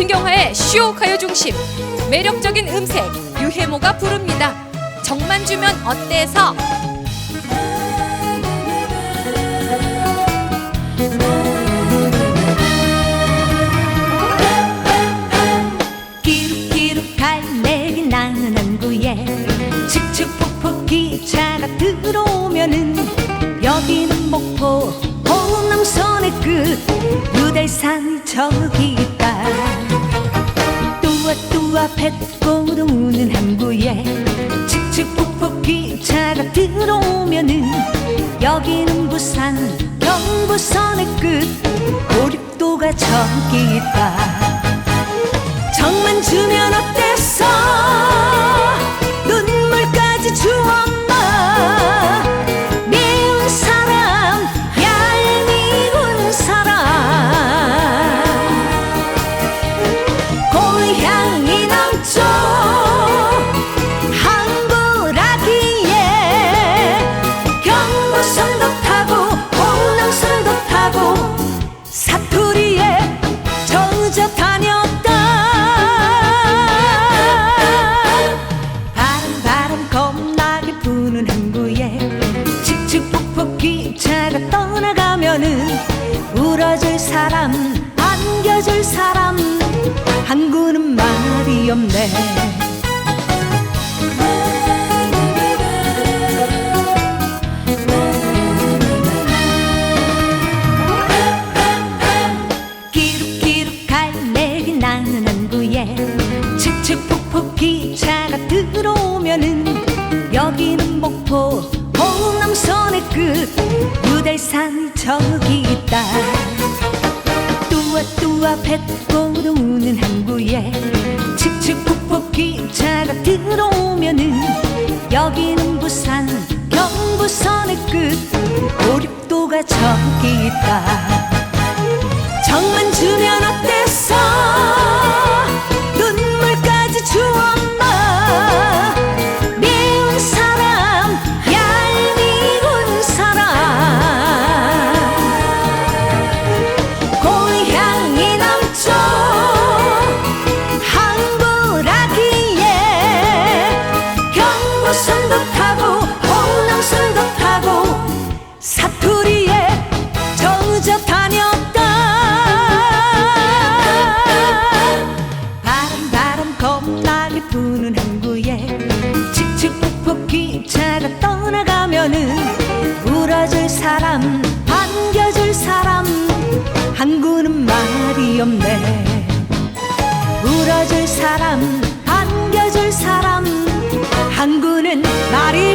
윤경화의 쇼 가요 중심 매력적인 음색 유혜모가 부릅니다. 정만 주면 어때서 끼룩끼룩 갈매기 나는 항구에 칙칙폭폭 기차가 들어오면은 여기는 목포 호남선의 끝 유달산이 저기 뚜아뚜아 뱃고도 우는 항구에 칙칙 폭폭 기차가 들어오면은 여기는 부산 경부선의 끝. 고립도가 저기 있다. 정만 주면 어땠어 눈물까지 주엄마. 미운 사람 얄미운 사람. 고향 나가면은 울어줄 사람 안겨줄 사람 항구는 말이 없네. 나는 칙칙폭폭 기차가 들어오면은 여기는 목포 호남선의 끝 유달산이 저기 있다. 뚜아뚜아 뱃고도 우는 항구에 칙칙 폭폭 기차가 들어오면은 여기는 부산 경부선의 끝. 오륙도가 저기 있다 사투리에 젖어 다녔다. 바람 바람 겁나게 부는 항구에 칙칙 폭폭 기차가 떠나가면은 울어줄 사람 반겨줄 사람 항구는 말이 없네. 울어줄 사람 반겨줄 사람 항구는 말이